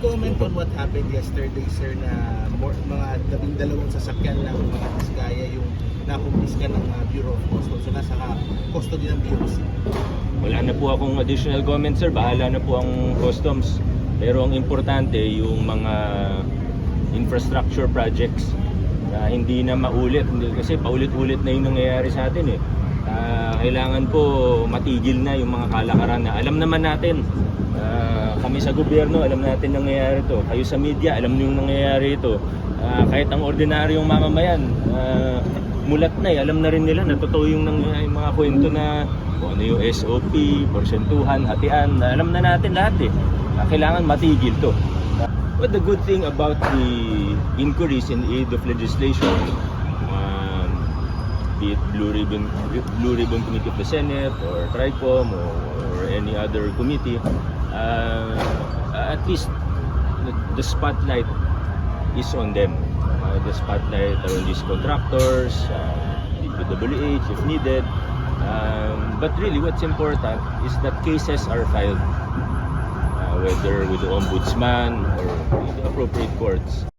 comment on what happened yesterday, sir, na more, mga labing dalawang sasakyan ng mga Disgaya yung nakumpiska ng uh, Bureau of Customs. So, nasa uh, custody ng BOC. Wala na po akong additional comment sir, bahala na po ang customs. Pero ang importante yung mga infrastructure projects na hindi na maulit kasi paulit-ulit na yung nangyayari sa atin eh. Ah, kailangan po matigil na yung mga kalakaran na alam naman natin. Ah, kami sa gobyerno, alam natin nangyayari ito. Kayo sa media, alam niyo nangyayari ito. Ah, kahit ang ordinaryong mamamayan, ah, mulat na eh. Alam na rin nila na totoo yung, nang, yung mga kwento na kung ano yung SOP, porsentuhan, hatian. na Alam na natin lahat eh. Ah, kailangan matigil to. But the good thing about the inquiries in aid of legislation, um, be it Blue Ribbon, Blue Ribbon Committee of the Senate or TRICOM or, or any other committee, uh, at least the, spotlight is on them. Uh, the spotlight are on these contractors, uh, DPWH if needed. Um, but really, what's important is that cases are filed, uh, whether with the ombudsman or the appropriate courts.